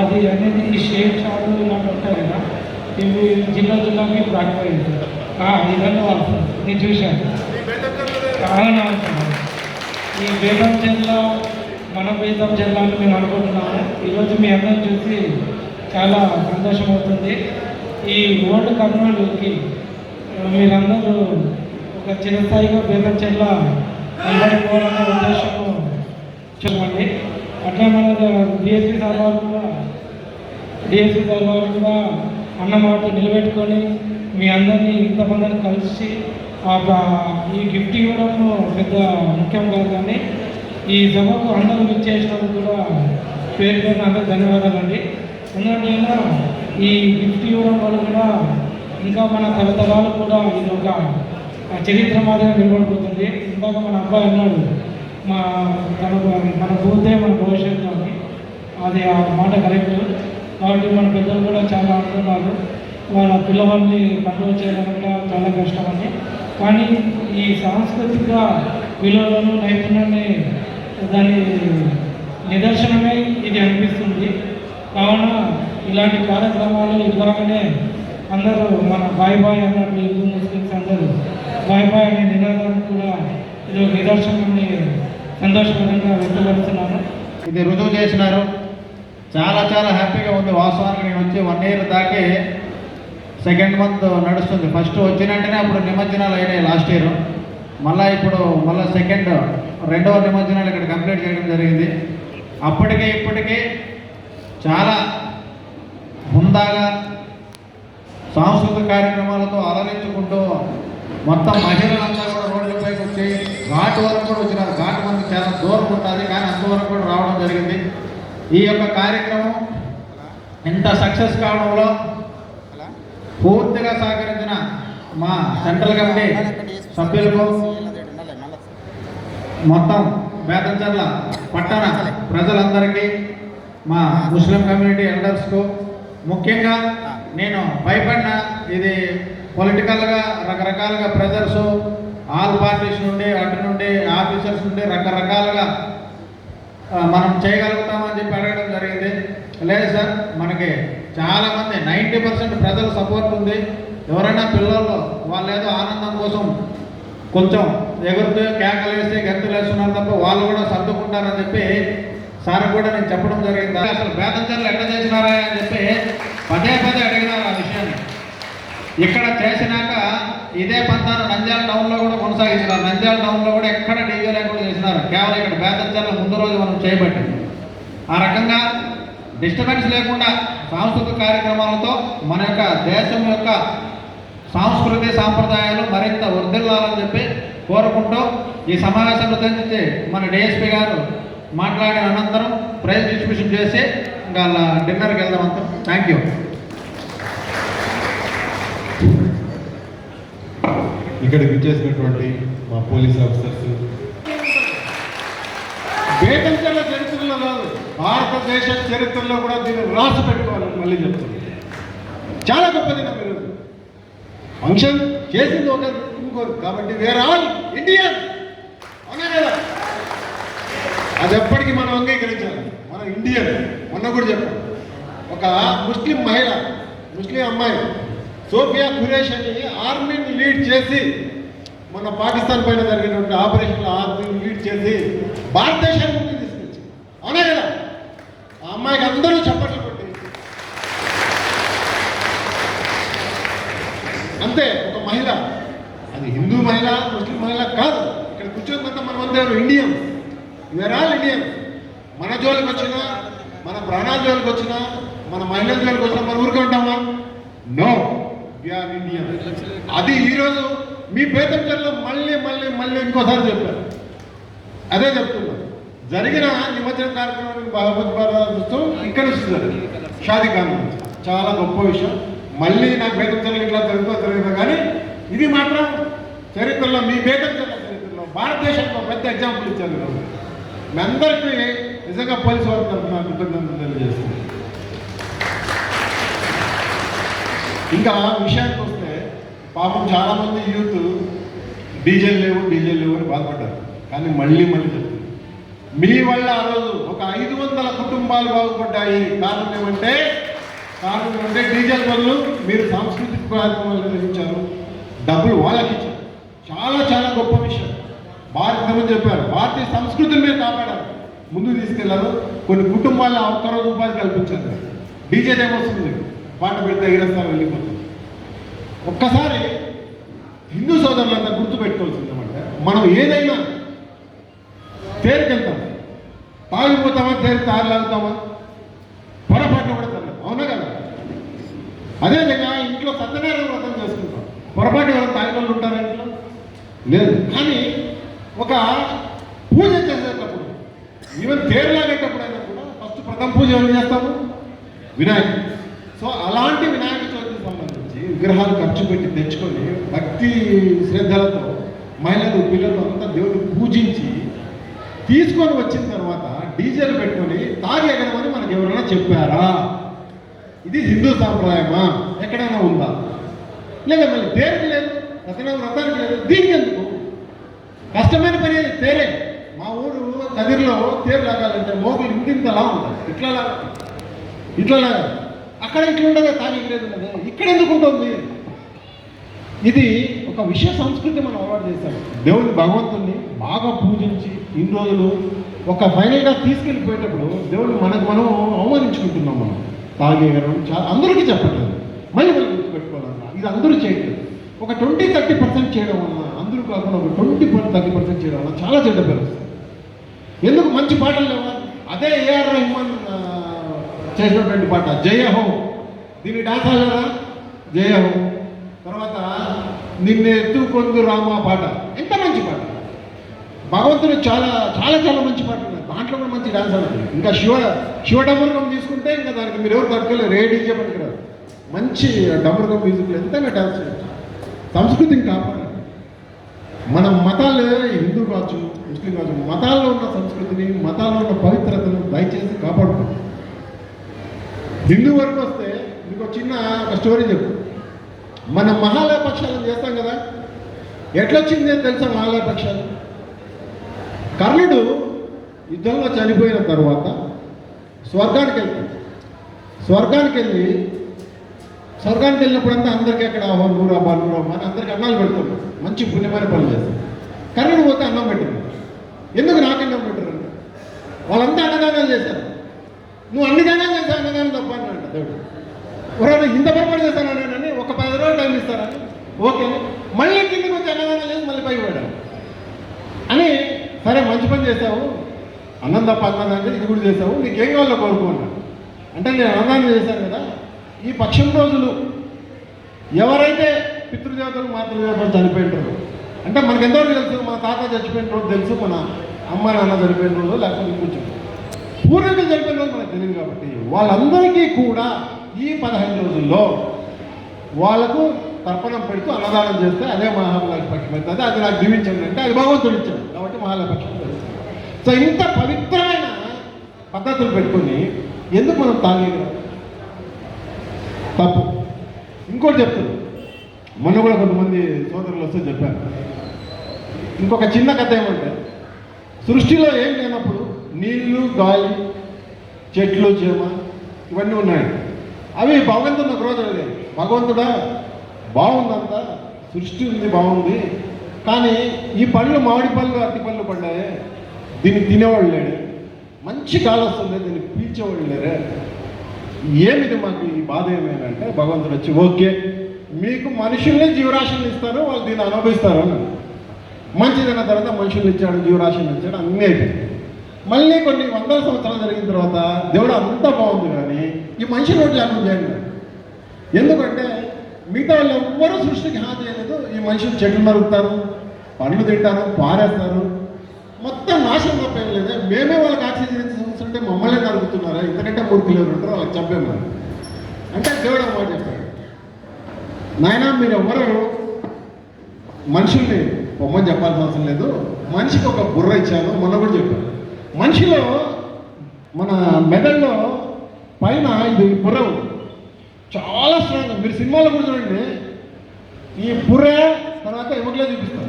అది అనేది ఈ షేప్ షాపు ఇలాంటి ఉంటాయి కదా ఇవి జిల్లా జిల్లాకి రాకపోయింది ఇదన్నీ వాడుతుంది నేను చూశాను. చాలా ఈ బేగం జిల్లా మన బేదం జిల్లా అని మేము అనుకుంటున్నాము. ఈరోజు మీ అందరం చూసి చాలా సంతోషం అవుతుంది. ఈ ఓటు కర్నూలుకి మీరందరూ ఒక చిరస్థాయిగా బేదం జిల్లా నిలబడిపోవాలనే ఉద్దేశము చెప్పండి. అట్లా మన డిఎస్పీ సార్ వారు కూడా డిఎస్పీ సార్ వారు కూడా అన్న మాట నిలబెట్టుకొని మీ అందరినీ ఇంతమందిని కలిసి ఆ ఈ గిఫ్ట్ ఇవ్వడం పెద్ద ముఖ్యం కాదు కానీ ఈ సభకు అందరూ విచ్చేసినందుకు కూడా పేరు పేరు అందరూ ధన్యవాదాలండి. ఎందుకంటే ఈ గిఫ్ట్ ఇవ్వడం వల్ల కూడా ఇంకా మన తరతరాలు కూడా ఇది ఒక చరిత్ర మాదిరిగా నిలబడిపోతుంది. ఇందాక మన అబ్బాయి అన్నాడు మా తన మన పోతే మన భవిష్యత్తు అని అది ఆ మాట కరెక్ట్ కాబట్టి మన పెద్దలు కూడా చాలా అంటున్నారు వాళ్ళ పిల్లవాళ్ళని కంట్రోల్ చేయడం కూడా చాలా కష్టమని కానీ ఈ సాంస్కృతిక విలువలను నైపుణ్యాన్ని దాని నిదర్శనమే ఇది అనిపిస్తుంది. కావున ఇలాంటి కార్యక్రమాలు ఇలాగనే అందరూ మన బాయ్ బాయ్ అన్నట్టు హిందూ ముస్లిమ్స్ అందరూ బాయ్ బాయ్ అనే నినాదానికి కూడా ఇది ఒక నిదర్శనాన్ని సంతోషకరంగా వ్యక్తపరుస్తున్నాను. ఇది రుజువు చేసినారు. చాలా చాలా హ్యాపీగా ఉంది వాస్తవానికి నేను వచ్చి వన్ ఇయర్ దాకే సెకండ్ మంత్ నడుస్తుంది. ఫస్ట్ వచ్చినట్టునే అప్పుడు నిమజ్జనాలు అయినాయి లాస్ట్ ఇయర్. మళ్ళీ ఇప్పుడు మళ్ళీ సెకండ్ రెండవ నిమజ్జనాలు ఇక్కడ కంప్లీట్ చేయడం జరిగింది. అప్పటికే ఇప్పటికే చాలా హుందాగా సాంస్కృతిక కార్యక్రమాలతో అలరించుకుంటూ మొత్తం మహిళలందరూ కూడా రోడ్లపైకి వచ్చి ఘాట్ వరకు కూడా వచ్చినారు. ఘాట్ మనకి చాలా దూరం ఉంటుంది కానీ అంతవరకు కూడా రావడం జరిగింది. ఈ యొక్క కార్యక్రమం ఎంత సక్సెస్ కావడంలో పూర్తిగా సహకరించిన మా సెంట్రల్ కమిటీ సభ్యులకు మొత్తం బేతంచర్ల పట్టణ ప్రజలందరికీ మా ముస్లిం కమ్యూనిటీ ఎల్డర్స్కు ముఖ్యంగా నేను భయపడిన ఇది పొలిటికల్గా రకరకాలుగా ప్రెజర్స్ ఆల్ పార్టీస్ నుండి అటు నుండి ఆఫీసర్స్ నుండి రకరకాలుగా మనం చేయగలుగుతామని చెప్పి అడగడం జరిగింది. లేదు సార్ మనకి చాలామంది నైంటీ పర్సెంట్ ప్రజల సపోర్ట్ ఉంది. ఎవరైనా పిల్లలు వాళ్ళు ఏదో ఆనందం కోసం కొంచెం ఎగురుతూ కేకలు వేసి గంతులు వేస్తున్నారు తప్ప వాళ్ళు కూడా సర్దుకుంటారని చెప్పి సార్ కూడా నేను చెప్పడం జరిగింది. అసలు బేతంచర్లు ఎట్లా చేసినారా అని చెప్పి పదే పదే అడిగిన ఇక్కడ చేసినాక ఇదే పంతాను నంద్యాల టౌన్లో కూడా కొనసాగించినారు నంద్యాల టౌన్లో కూడా ఎక్కడ డీజే లేకుండా చేసినారు. కేవలం ఇక్కడ బేతంచర్ల ముందు రోజు మనం చేయబట్టి ఆ రకంగా డిస్టర్బెన్స్ లేకుండా సాంస్కృతిక కార్యక్రమాలతో మన యొక్క దేశం యొక్క సాంస్కృతి సాంప్రదాయాలు మరింత వర్ధిల్లాలని చెప్పి కోరుకుంటూ ఈ సమావేశంలో ఉద్దేశించి మన డిఎస్పీ గారు మాట్లాడిన అనంతరం ప్రైజ్ డిస్ట్రిబ్యూషన్ చేసి ఇంకా డిన్నర్కి వెళ్దాం అంతా. థ్యాంక్ యూ ఇక్కడికి విచ్చేసినటువంటి మా పోలీస్ ఆఫీసర్స్. బేతంచెల చరిత్రలో కాదు భారతదేశ చరిత్రలో కూడా దీన్ని రాసి పెట్టుకోవాలని మళ్ళీ చెప్తున్నాను. చాలా గొప్ప దినం ఈరోజు ఫంక్షన్ చేసింది ఒక ఇంకోరు కాబట్టి వేర్ ఆల్ ఇండియన్ అవునా కదా అది ఎప్పటికీ మనం అంగీకరించాలి. మన ఇండియన్ మొన్న కూడా చెప్పాం ఒక ముస్లిం మహిళ ముస్లిం అమ్మాయి సోఫియా ఖురేష్ అని ఆర్మీని లీడ్ చేసి మన పాకిస్తాన్ పైన జరిగినటువంటి ఆపరేషన్లో ఆర్మీని లీడ్ చేసి భారత ముందుకు తీసుకొచ్చి అవునా కదా ఆ అమ్మాయికి అందరూ చప్పట్లు కొట్టి అంతే ఒక మహిళ అది హిందూ మహిళ ముస్లిం మహిళ కాదు ఇక్కడ కూర్చొని మనం అందరూ ఇండియన్ వేర్ ఆల్ ఇండియన్ మన జోలికి వచ్చినా మన ప్రాణాల జోలికి వచ్చినా మన మహిళల జోలికి వచ్చినా మన ఊరికే ఉంటామా నో ఆర్ ఇండియన్ అది ఈరోజు మీ బేతంచర్లో మళ్ళీ మళ్ళీ మళ్ళీ చెప్తున్నారు అదే చెప్తున్నారు జరిగిన నిమజ్జన కార్యక్రమానికి భాగవద్భారతం ఇక్కడ నుంచి షాది ఖాన్. చాలా గొప్ప విషయం. మళ్ళీ నాకు బేతంచర్లు ఇట్లా తెలుగుతో తెలియదు కానీ ఇది మాత్రం చరిత్రలో మీ బేతంచర్ల చరిత్రలో భారతదేశంలో పెద్ద ఎగ్జాంపుల్ ఇచ్చారు మీ అందరికీ నిజంగా పోలీసు వారి తరఫున కృతజ్ఞతలు తెలియజేస్తుంది ఇంకా విషయానికి వస్తే పాపం చాలామంది యూత్ డీజేలు లేవు డీజేలు లేవు అని బాధపడ్డారు. కానీ మళ్ళీ మళ్ళీ చెప్తుంది మీ వల్ల ఆ రోజు ఒక ఐదు వందల కుటుంబాలు బాగుపడ్డాయి. కారణం ఏమంటే కారణం ఏమంటే డీజిల్ బదులు మీరు సాంస్కృతిక కార్యక్రమాలు నిర్వహించారు. డబ్బులు వాళ్ళకి ఇచ్చారు. చాలా చాలా గొప్ప విషయం. భారతదేశం చెప్పారు భారతీయ సంస్కృతిని మీరు కాపాడారు. ముందుకు తీసుకెళ్ళారు. కొన్ని కుటుంబాల్లో ఒక్క రోజు ఉపాధి కల్పించారు. డీజే ఏమొస్తుంది పాట పెడితే ఎగిరేస్తారు వెళ్ళిపోతుంది ఒక్కసారి హిందూ సోదరులంతా గుర్తుపెట్టుకోవాల్సింది అనమాట మనం ఏదైనా తేరుకెళ్తాం. తాగిపోతామా తేరు తారలాగుతామా పొరపాటు కూడా తరలేదు అవునా కదా? అదేవిధంగా ఇంట్లో సత్యనారాయణ వ్రతం చేసుకుంటాం. పొరపాటు ఎవరు తాగిన వాళ్ళు ఉంటారా ఇంట్లో? లేదు. కానీ ఒక పూజ చేసేటప్పుడు ఈవెన్ తేరు లాగేటప్పుడు అయినా కూడా ఫస్ట్ ప్రథమ పూజ ఎవరు చేస్తాము వినాయకుడు. సో అలాంటి వినాయక చవితికి విగ్రహాలు ఖర్చు పెట్టి తెచ్చుకొని భక్తి శ్రద్ధలతో మహిళలు పిల్లలు అంతా దేవుడిని పూజించి తీసుకొని వచ్చిన తర్వాత డీజేలు పెట్టుకొని తాగి ఎగరమని మనకు ఎవరైనా చెప్పారా? ఇది హిందూ సాంప్రదాయమా? ఎక్కడైనా ఉందా? లేదా మళ్ళీ తేరుకి లేదు సత్యనారాయణ వ్రతానికి లేదు దీనికి ఎందుకు? కష్టమైన పని అది తేరే మా ఊరు కదిరిలో తేరు లాగాలంటే మోగులు ఇంతింతలా ఉంటుంది ఇట్లా లాగా ఇట్లా లాగా అక్కడ ఇట్లుండదు తాను ఇక్కడ లేదు ఉండదు. ఇక్కడ ఎందుకు ఉంటుంది? ఇది ఒక విషయ సంస్కృతి మనం అలవాటు చేస్తాం దేవుని భగవంతుని బాగా పూజించి ఇన్ని రోజులు ఒక ఫైనల్గా తీసుకెళ్ళిపోయేటప్పుడు దేవుని మనకు మనం అవమానించుకుంటున్నాం మనం. తాగేయడం చాలా అందరికీ చెప్పట్లేదు. మళ్ళీ మనం గుర్తుపెట్టుకోవాలన్నా ఇది అందరూ చేయట్లేదు. ఒక ట్వంటీ థర్టీ పర్సెంట్ చేయడం వల్ల అందరూ కాకుండా ఒక ట్వంటీ థర్టీ పర్సెంట్ చేయడం వల్ల చాలా చెడ్డ పేరు ఎందుకు? మంచి పాటలు లేవా? అదే ఏఆర్ రెహమాన్ చేసినటువంటి పాట. జయహో దీన్ని డాన్స్ ఆడారా జయహో తర్వాత నిన్నే ఎత్తుకొందు రామ పాట. ఎంత మంచి పాట. భగవంతుడు చాలా చాలా చాలా మంచి పాటలు దాంట్లో కూడా మంచి డాన్స్ ఆడాలి ఇంకా శివ శివ డమరుకం తీసుకుంటే ఇంకా దానికి మీరు ఎవరు తట్టుకోలేరు ఏ డీజే మంచి డమరుకం మ్యూజిక్లో ఎంతైనా డాన్స్ సంస్కృతిని కాపాడాలి మన మతాలు హిందూ కావచ్చు ముస్లిం కావచ్చు మతాల్లో ఉన్న సంస్కృతిని మతాల్లో ఉన్న పవిత్రతను దయచేసి కాపాడుకోండి. హిందూ వరకు వస్తే మీకు చిన్న ఒక స్టోరీ చెప్పు. మన మహాలయ పక్షాలను చేస్తాం కదా? ఎట్లొచ్చింది అని తెలుసా మహాలయ పక్షాలు కర్ణుడు యుద్ధంలో చనిపోయిన తర్వాత స్వర్గానికి వెళ్తాడు. స్వర్గానికి వెళ్ళి స్వర్గానికి వెళ్ళినప్పుడంతా అందరికీ అక్కడ ఆహో నూరు అని అందరికి అన్నాలు పెడుతున్నాడు మంచి పుణ్యమైన పనులు చేస్తాడు. కర్ణుడు పోతే అన్నం పెట్టింది ఎందుకు నాకు అన్నం పెట్టారు? వాళ్ళంతా అన్నదానాలు చేశారు. నువ్వు అన్ని దానాలు చేశావు అన్నదానం తప్ప అని అంట దేవుడు ఎవరైనా ఇంత పొరపాటు చేశానని ఒక పది రోజులు టైం ఇస్తారని ఓకే. మళ్ళీ కిందకి వచ్చి అన్నదానం చేసి మళ్ళీ పైకి పడ్డాను అని సరే మంచి పని చేసావు అన్నం తప్ప అన్నం అంటే ఇది కూడా చేసావు నీకేం కావాలో కోరుకున్నా అంటే నేను అన్నదానం చేశాను కదా ఈ పక్షం రోజులు ఎవరైతే పితృదేవతలు మాతృదేవతలు చనిపోయింటారు అంటే మనకి ఎంతవరకు తెలుసు? మన తాత చచ్చిపోయిన రోజు తెలుసు మన అమ్మ నాన్న చనిపోయిన రోజు లేకపోతే ఇంకొంచెం. పూర్వీకులు చనిపోయిన మనకు తెలియదు కాబట్టి వాళ్ళందరికీ కూడా ఈ పదహైదు రోజుల్లో వాళ్ళకు తర్పణం పెడుతూ అన్నదానం చేస్తే అదే మహాలయ పక్షం అవుతుంది. అది నాకు జీవించండి అంటే అది భగవంతుడు ఇచ్చాడు. కాబట్టి మహాలయ పక్షం సో ఇంత పవిత్రమైన పద్ధతులు పెట్టుకొని ఎందుకు మనం తాగేయగలం తప్పు. ఇంకోటి చెప్తాను మొన్న కూడా కొంతమంది సోదరులు వస్తే చెప్పారు. ఇంకొక చిన్న కథ ఏమంటే సృష్టిలో ఏం లేనప్పుడు నీళ్ళు గాలి చెట్లు చేమ ఇవన్నీ ఉన్నాయి. అవి భగవంతుడు ఒక రోజు భగవంతుడా బాగుందంతా సృష్టి ఉంది బాగుంది. కానీ ఈ పళ్ళు మామిడి పళ్ళు అట్టి పళ్ళు పడ్డాయి. దీన్ని తినేవాళ్ళు లేడు మంచి గాలి వస్తుంది దీన్ని పీల్చేవాళ్ళు లేరే. ఏమిటి మాకు ఈ బాధ ఏమైందంటే భగవంతుడు వచ్చి ఓకే మీకు మనుషుల్ని జీవరాశులు ఇస్తారు వాళ్ళు దీన్ని అనుభవిస్తారు అన్నాడు మంచిదైన తర్వాత మనుషుల్ని ఇచ్చాడు జీవరాశులు ఇచ్చాడు అన్నీ అయిపోయింది. మళ్ళీ కొన్ని వందల సంవత్సరాలు జరిగిన తర్వాత దేవుడు అంత బాగుంది కానీ ఈ మనిషి నోటి లేకుండా చేయండి ఎందుకంటే మిగతా వాళ్ళు ఎవ్వరూ సృష్టికి హాని చేయలేదు. ఈ మనుషులు చెట్లు నరుగుతారు పండ్లు తింటారు పారేస్తారు. మొత్తం నాశనం తప్పేం లేదు. మేమే వాళ్ళకి ఆక్సిజన్ ఇస్తుంటే మమ్మల్ని నరుగుతున్నారా ఇంతకంటే మూడు ఎవరు ఉంటారో వాళ్ళకి చంపేమన్నారు అంటే దేవుడు ఒక మాట చెప్పాడు నాయన మీరు ఎవరు మనుషుల్ని బొమ్మని చెప్పాల్సిన అవసరం లేదు. మనిషికి ఒక బుర్ర ఇచ్చాను. మొన్న కూడా చెప్పాను మనిషిలో మన మెదడులో పైన ఇది బుర్ర చాలా స్ట్రాంగ్ మీరు సినిమాలో కూడా చూడండి. ఈ బుర్ర తర్వాత ఎవరిలో చూపిస్తారు.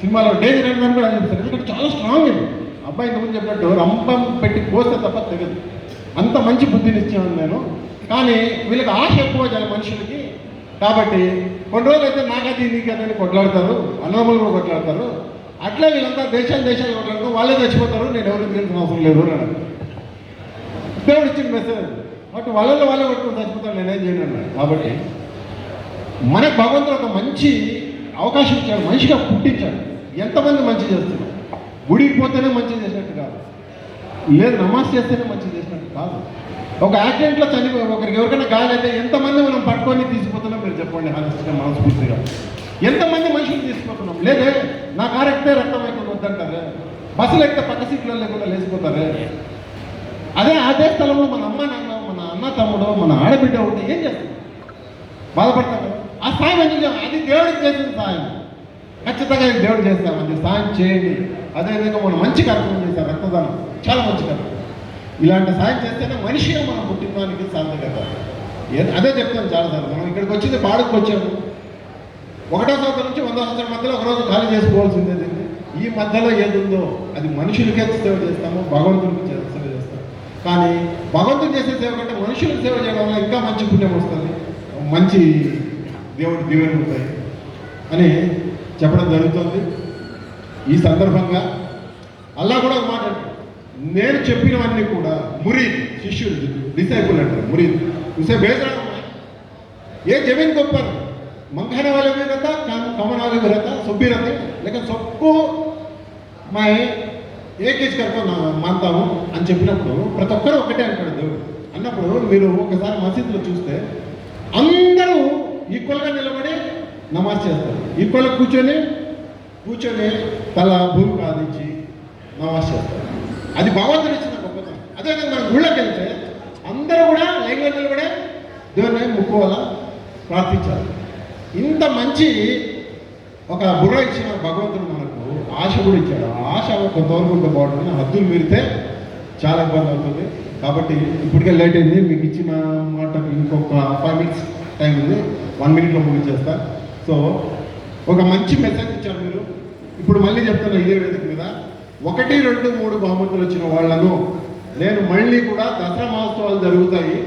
సినిమాలో డేంజర్ అయిన కూడా చూపిస్తారు. ఎందుకంటే చాలా స్ట్రాంగ్ ఇది. అబ్బాయి ఇంతకుముందు చెప్పినట్టు రంపం పెట్టి కోస్తే తప్ప తెగదు. అంత మంచి బుద్ధిని నేను. కానీ వీళ్ళకి ఆశ ఎక్కువ చాలా మనుషులకి. కాబట్టి కొన్ని రోజులు అయితే నాకది నీకదని కొట్లాడతారు. అన్నదమ్ములు కూడా కొట్లాడతారు. అట్లా వీళ్ళంతా దేశాలు దేశాలు ఉంటారు వాళ్ళే చచ్చిపోతారు నేను ఎవరు తెలిసిన అవసరం లేదు అని దేవుడు ఇచ్చిన మెసేజ్ బట్ వాళ్ళలో వాళ్ళే కొట్టుకుని చచ్చిపోతారు నేనేం చేయను అన్నాడు కాబట్టి మనకు భగవంతుడు ఒక మంచి అవకాశం ఇచ్చాడు మనిషిగా పుట్టించాడు. ఎంతమంది మంచి చేస్తున్నారు? గుడికి పోతేనే మంచి చేసినట్టు కాదు. లేదు నమాజ్ చేస్తేనే మంచి చేసినట్టు కాదు. ఒక యాక్సిడెంట్లో చనిపోయి ఒకరికి ఎవరికైనా గాలి అయితే ఎంతమంది మనం పట్టుకొని తీసుకుపోతున్నాం మీరు చెప్పండి హానెస్ట్గా మనస్ఫూర్తిగా. ఎంతమంది మనుషులు తీసుకుపోతున్నాం లేదే నా కారు ఎక్కితే రక్తం అయిపోతుంది వద్దంటారే? బస్సులు ఎక్కితే పక్క సీట్లో లేకుండా లేచిపోతారే? అదే అదే స్థలంలో మన అమ్మ నాన్న మన అన్న తమ్ముడు మన ఆడబిడ్డ ఉంటే ఏం చేస్తాం? బాధపడతారు ఆ సాయం ఎందుకు అది దేవుడికి చేసిన సాయం. ఖచ్చితంగా ఇది దేవుడు చేస్తాం అది సాయం చేయండి. అదేవిధంగా మనం మంచి కార్యక్రమం చేస్తాం రక్తదానం చాలా మంచి కార్యక్రమం. ఇలాంటి సాయం చేస్తేనే మనిషిగా మనం పుట్టినదానికి సార్థకత ఏ- అదే చెప్తాను చాలాసార్లు మనం ఇక్కడికి వచ్చింది పాడుకు వచ్చాము. ఒకటో సంవత్సరం నుంచి వందో సంవత్సరం మధ్యలో ఒకరోజు ఖాళీ చేసుకోవాల్సిందే దీన్ని. ఈ మధ్యలో ఏది ఉందో అది మనుషులకే సేవ చేస్తాము భగవంతుడికి సేవ చేస్తాము. కానీ భగవంతుడు చేసే సేవ కంటే మనుషులకు సేవ చేయడం వల్ల ఇంకా మంచి పుణ్యం వస్తుంది. మంచి దేవుడు దీవెన ఉంటాయి అని చెప్పడం జరుగుతుంది. ఈ సందర్భంగా అల్లా కూడా ఒక మాట నేను చెప్పినవన్నీ కూడా మురి శిష్యుడు డిసైపుల్ అంటారు మురి ఉసే బేజరా ఏ జమీన్ గొప్పారు ಮಂಗನವಲವಿರತ್ತ ಕಮನವಲವಿರತ್ತ ಸೊಬ್ಬಿರತ್ತೆ లేక సొప్పు మా ఏకేజ్ కనుక మాంతాము అని చెప్పినప్పుడు ప్రతి ఒక్కరూ ఒకటే అంటాడు దేవుడు. అన్నప్పుడు మీరు ఒకసారి మసీదులో చూస్తే అందరూ ఈక్వల్గా నిలబడి నమాజ్ చేస్తారు. ఈక్వల్గా కూర్చొని కూర్చొని తల భూమి బాధించి నమాజ్ చేస్తారు. అది భావార్థం ఇచ్చిన గొప్పతనం అదేవిధంగా మనం ఊళ్ళోకి వెళ్తే అందరూ కూడా లైన్లో నిలబడే దేవుని ముక్కోవాలా? ప్రార్థించాలి. ఇంత మంచి ఒక బుర్ర ఇచ్చిన భగవంతుడు మనకు ఆశ కూడా ఇచ్చాడు. ఆశ కొంతవరకు ఉంటే బాగుంటుంది. హద్దులు మీరితే చాలా ఇబ్బంది అవుతుంది. కాబట్టి ఇప్పటికే లేట్ అయింది. మీకు ఇచ్చిన మాట ఇంకొక ఫైవ్ మినిట్స్ టైం ఉంది. వన్ మినిట్లో ముగించేస్తా. సో ఒక మంచి మెసేజ్ ఇచ్చారు మీరు. ఇప్పుడు మళ్ళీ చెప్తున్న ఇదే వేదిక మీద. ఒకటి రెండు మూడు బహుమతులు వచ్చిన వాళ్ళను నేను మళ్ళీ కూడా దసరా మహోత్సవాలు జరుగుతాయి.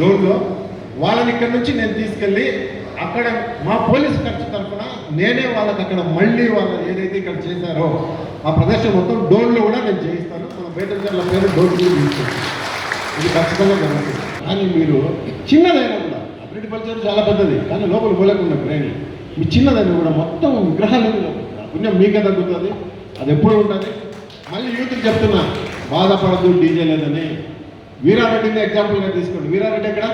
డోర్లో వాళ్ళని ఇక్కడ నుంచి నేను తీసుకెళ్ళి అక్కడ మా పోలీస్ ఖర్చు తరఫున నేనే వాళ్ళకి అక్కడ మళ్ళీ వాళ్ళు ఏదైతే ఇక్కడ చేశారో ఆ ప్రదర్శన మొత్తం డోన్లో కూడా నేను చేయిస్తాను. మన బేటర్ల పేరు డోర్ ఇది ఖచ్చితంగా జరుగుతుంది. కానీ మీరు చిన్నదైనా కూడా అభివృద్ధి పరిచయం చాలా పెద్దది కానీ లోపల పోలేకుండా బ్రెయిన్ మీ చిన్నదైనా కూడా మొత్తం విగ్రహాలు పుణ్యం మీకే తగ్గుతుంది అది ఎప్పుడు ఉంటుంది. మళ్ళీ యూత్కి చెప్తున్నా బాధపడద్దు డీజే లేదని. వీరారెడ్డిని ఎగ్జాంపుల్గా తీసుకోండి. వీరారెడ్డి ఎక్కడ?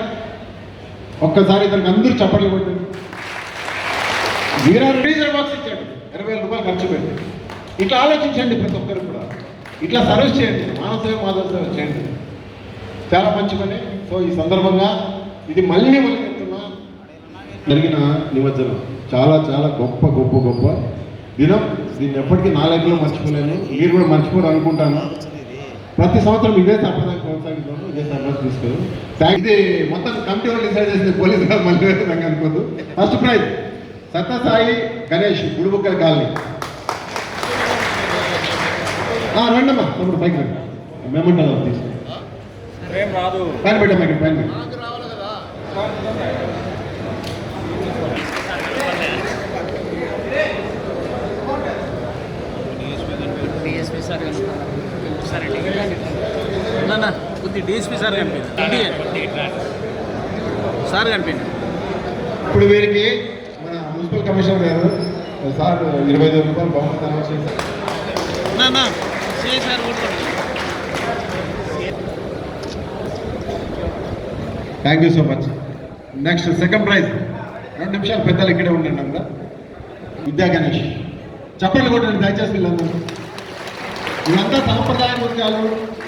ఒక్కసారి ఇతనికి అందరూ చప్పట్లు కొట్టింది వీరారెడ్డి డీజే బాక్స్ ఇచ్చాడు. ఇరవై వేల రూపాయలు ఖర్చు పెట్టి. ఇట్లా ఆలోచించండి ప్రతి ఒక్కరు కూడా. ఇట్లా సర్వీస్ చేయండి. మానవ సేవ మాధవ సేవ చేయండి. చాలా మంచి పని. సో ఈ సందర్భంగా ఇది మళ్ళీ మళ్ళీ చెప్తున్నా. జరిగిన నిమజ్జనం. చాలా చాలా గొప్ప గొప్ప గొప్ప దినం. దీన్ని ఎప్పటికీ నా లైఫ్లో మర్చిపోలేను. మీరు కూడా మర్చిపోరు అనుకుంటాను. ప్రతి సంవత్సరం ఇదే సంప్రదాయం కొనసాగిస్తాను ఇదే సర్వీస్ తీసుకోరు థ్యాంక్ ఇది మొత్తం కమిటీ వాళ్ళు డిసైడ్ చేసింది పోలీస్ గారు మళ్ళీ వేరే విధంగా అనుకోదు first prize Satyasai Ganesh Gudibukkala colony. ఆ, రండమ్మా తమ్ముడు పైకి రండి. మేమంటారు తీసుకో. పైన పెట్టమ్మా ఇక్కడ పైన పెట్టు. డిఎస్పీ సార్ నా కొద్ది డిఎస్పీ సార్ కనిపింది సార్ కనిపింది ఇప్పుడు వీరికి మన మున్సిపల్ కమిషనర్ గారు సార్ ఇరవై ఐదు రూపాయలు బహుమతి చేశారు. Thank you so much next second prize రెండు నిమిషాలు పెద్దలు ఇక్కడే ఉండండి అంతా విద్యా గణేష్. చెప్పండి కొట్టండి దయచేసి వీళ్ళందరూ. ఇదంతా సాంప్రదాయ నృత్యాలు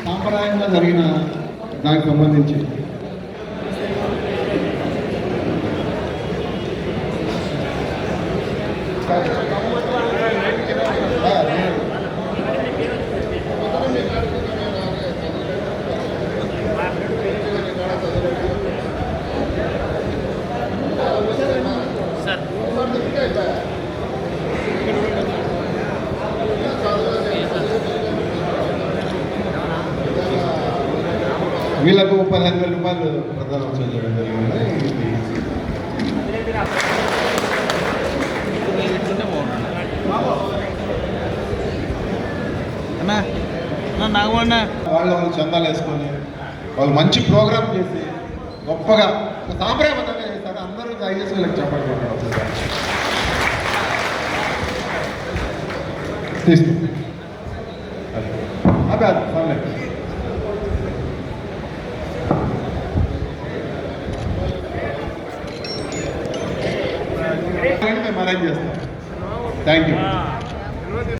సాంప్రదాయంగా జరిగిన దానికి సంబంధించి సార్ మహిళలకు పదిహేను వేల రూపాయలు చేయడం జరిగింది. నాగమన్నా వాళ్ళ వాళ్ళు చందాలు వేసుకొని వాళ్ళు మంచి ప్రోగ్రామ్ చేసి గొప్పగా సాంప్రదాయబద్ధంగా చేస్తారు అందరూ దయచేసి వీళ్ళకి చెప్పండి తీసుకో. అదే. అది పర్లేదు మేము అరేంజ్ చేస్తాం థ్యాంక్ యూ